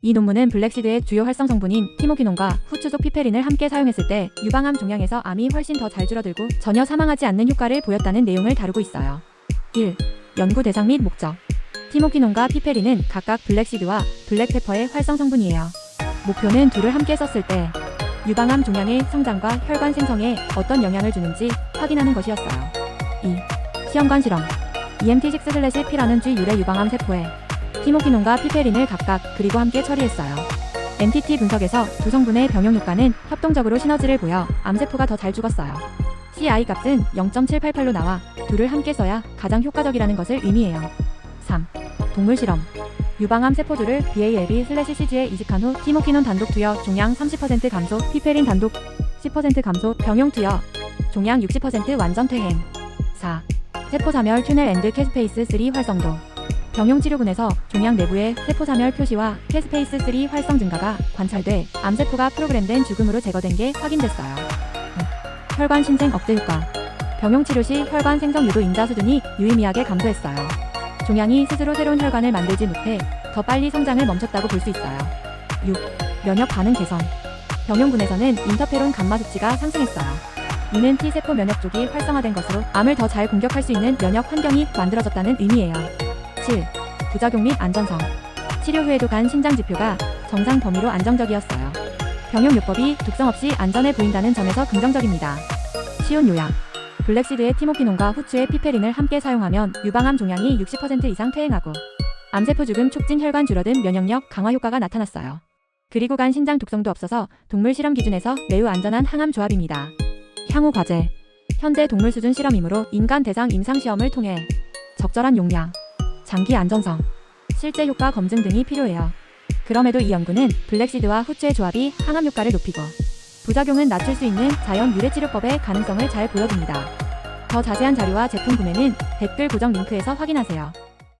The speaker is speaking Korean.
이 논문은 블랙시드의 주요 활성 성분인 티모키논과 후추족 피페린을 함께 사용했을 때 유방암 종양에서 암이 훨씬 더 잘 줄어들고 전혀 사망하지 않는 효과를 보였다는 내용을 다루고 있어요. 1. 연구 대상 및 목적 티모키논과 피페린은 각각 블랙시드와 블랙페퍼의 활성 성분이에요. 목표는 둘을 함께 썼을 때 유방암 종양의 성장과 혈관 생성에 어떤 영향을 주는지 확인하는 것이었어요. 2. 시험관 실험 EMT6/P라는 G 유래 유방암 세포에 티모키논과 피페린을 각각 그리고 함께 처리했어요. MTT 분석에서 두 성분의 병용 효과는 협동적으로 시너지를 보여 암세포가 더 잘 죽었어요. CI 값은 0.788로 나와 둘을 함께 써야 가장 효과적이라는 것을 의미해요. 3. 동물 실험 유방암 세포들을 BALB/CG에 이식한 후 티모키논 단독 투여 종양 30% 감소, 피페린 단독 10% 감소, 병용 투여 종양 60% 완전 퇴행. 4. 세포사멸 튜넬 앤드 캐스페이스 3 활성도 병용 치료군에서 종양 내부의 세포사멸 표시와 캐스페이스 3 활성 증가가 관찰돼 암세포가 프로그램된 죽음으로 제거된 게 확인됐어요. 음, 혈관 신생 억제 효과 병용 치료 시 혈관 생성 유도 인자 수준이 유의미하게 감소했어요. 종양이 스스로 새로운 혈관을 만들지 못해 더 빨리 성장을 멈췄다고 볼 수 있어요. 6. 면역 반응 개선 병용군에서는 인터페론 감마 수치가 상승했어요. 이는 T세포 면역 쪽이 활성화된 것으로 암을 더 잘 공격할 수 있는 면역 환경이 만들어졌다는 의미예요. 7. 부작용 및 안전성. 치료 후에도 간 신장 지표가 정상 범위로 안정적이었어요. 병용 요법이 독성 없이 안전해 보인다는 점에서 긍정적입니다. 쉬운 요약. 블랙시드의 티모키논과 후추의 피페린을 함께 사용하면 유방암 종양이 60% 이상 퇴행하고 암세포 죽음 촉진 혈관 줄어든 면역력 강화 효과가 나타났어요. 그리고 간 신장 독성도 없어서 동물 실험 기준에서 매우 안전한 항암 조합입니다. 향후 과제. 현재 동물 수준 실험이므로 인간 대상 임상 시험을 통해 적절한 용량, 장기 안전성, 실제 효과 검증 등이 필요해요. 그럼에도 이 연구는 블랙시드와 후추의 조합이 항암 효과를 높이고 부작용은 낮출 수 있는 자연 유래 치료법의 가능성을 잘 보여줍니다. 더 자세한 자료와 제품 구매는 댓글 고정 링크에서 확인하세요.